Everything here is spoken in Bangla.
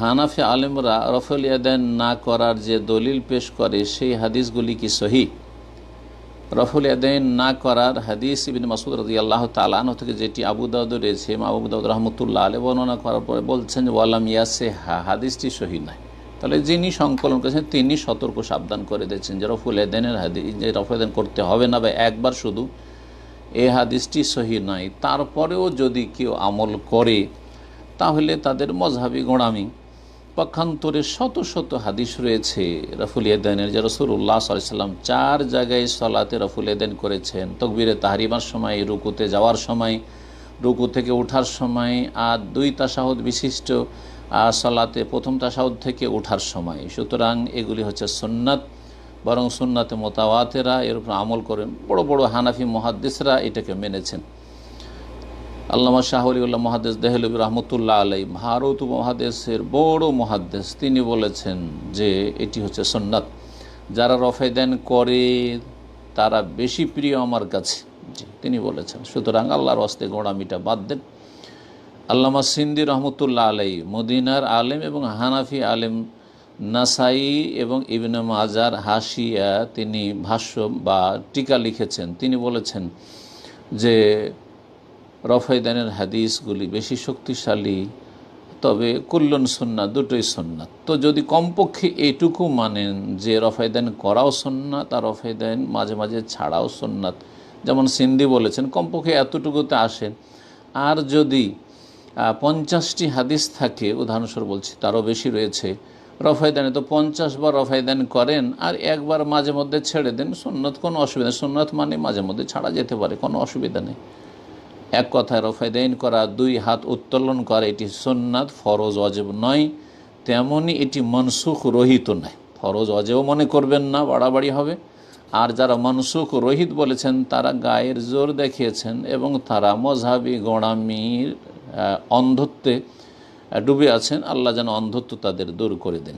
হানাফি আলেমরা রফল ইয়াদান না করার যে দলিল পেশ করে, সেই হাদিসগুলি কি সহি? রফুল ইয়াদাইন না করার হাদিস ইবিন মাসুদ রাজি আল্লাহ তালানো থেকে যেটি আবু দাউদ রয়েছে মা দাউদ রহমতুল্লাহ আলে বর্ণনা করার পরে বলছেন যে, ওয়ালাম ইয়াসে হা হাদিসটি সহি নয়। তাহলে যিনি সংকলন করেছেন, তিনি সতর্ক সাবধান করে দিয়েছেন যে, রফুল এদেনের হাদিস যে রফুল এদেন করতে হবে না বা একবার শুধু এ হাদিসটি সহি নয়। তারপরেও যদি কেউ আমল করে, তাহলে তাদের মজহাবি গোড়ামি পক্ষান্তরে শত শত হাদিস রয়েছে। রফুল এদানের যে রসুল্লাহ সাল্লাম চার জায়গায় সলাতে রফুল করেছেন। তকবিরে তাহারিমার সময়, রুকুতে যাওয়ার সময়, রুকু থেকে ওঠার সময়, আর দুই তাসাহুদ বিশিষ্ট সলাতে প্রথম তাসাহুদ থেকে ওঠার সময়। সুতরাং এগুলি হচ্ছে সুন্নাত, বরং সুন্নাতে মোতাওয়াতেরা এর আমল করেন। বড় বড় হানাফি মহাদ্দেশরা এটাকে মেনেছেন। আল্লামা শাহলিউল্লাহ মহাদেশ দেহলবী রহমতুল্লাহ আলাই ভারত মহাদেশের বড় মহাদেশ তিনি বলেছেন যে এটি হচ্ছে সন্ন্যাত যারা রফেদান করে, তারা বেশি প্রিয় আমার কাছে। তিনি বলেছেন। সুতরাং আল্লাহর হস্তে গোড়ামিটা বাদ দেন। আল্লামা সিন্দি রহমতুল্লাহ আলাই মদিনার আলেম এবং হানাফি আলেম নাসাই এবং ইবনে মাজার হাসিয়া তিনি ভাষ্য বা টিকা লিখেছেন। তিনি বলেছেন যে রফায়দানের হাদিসগুলি বেশি শক্তিশালী, তবে কুল্লন সন্ন্যাত দুটোই সন্ন্যাত তো যদি কমপক্ষে এইটুকু মানেন যে রফায়দান করাও সন্ন্যাত আর রফায়দান মাঝে মাঝে ছাড়াও সন্ন্যাত যেমন সিন্ধি বলেছেন, কমপক্ষে এতটুকুতে আসেন। আর যদি পঞ্চাশটি হাদিস থাকে, উদাহরণস্বরূপ বলছি, তারও বেশি রয়েছে রফায়দানে তো পঞ্চাশ বার রফায়দান করেন, আর একবার মাঝে মধ্যে ছেড়ে দেন, সুন্নত কোনো অসুবিধা নেই। সুন্নত মানে মাঝে মধ্যে ছাড়া যেতে পারে, কোনো অসুবিধা নেই। এক কথায় রফায়দাইন করা, দুই হাত উত্তোলন করা, এটি সোননাথ ফরজ অজেব নয়। তেমনই এটি মনসুখ রহিত নয়। ফরজ অজেব মনে করবেন না, বাড়াবাড়ি হবে। আর যারা মনসুখ রহিত বলেছেন, তারা গায়ের জোর দেখিয়েছেন এবং তারা মজহাবি গোড়ামির অন্ধত্বে ডুবে আছেন। আল্লাহ যেন অন্ধত্ব তাদের দূর করে দেন।